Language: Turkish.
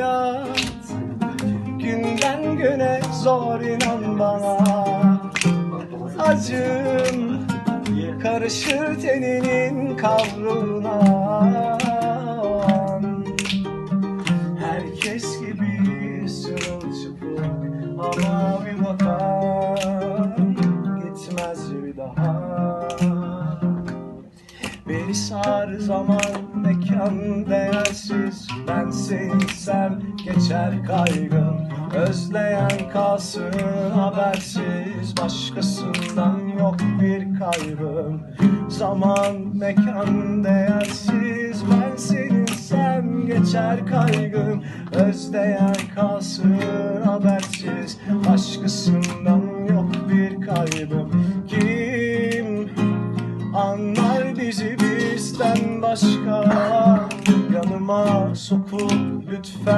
hayat. Günden güne zor inan bana. Acım karışır teninin kavruna Herkes gibi sırılçıplak ama bir bakan Beni sar zaman mekan değersiz Ben sevinsem geçer kaygım Özleyen kalsın habersiz Başkasından yok bir kaybım Zaman mekan değersiz Ben sevinsem geçer kaygım Özleyen kalsın habersiz Başkasından yok bir kaybım bizi bizden başka Yanıma sokup lütfen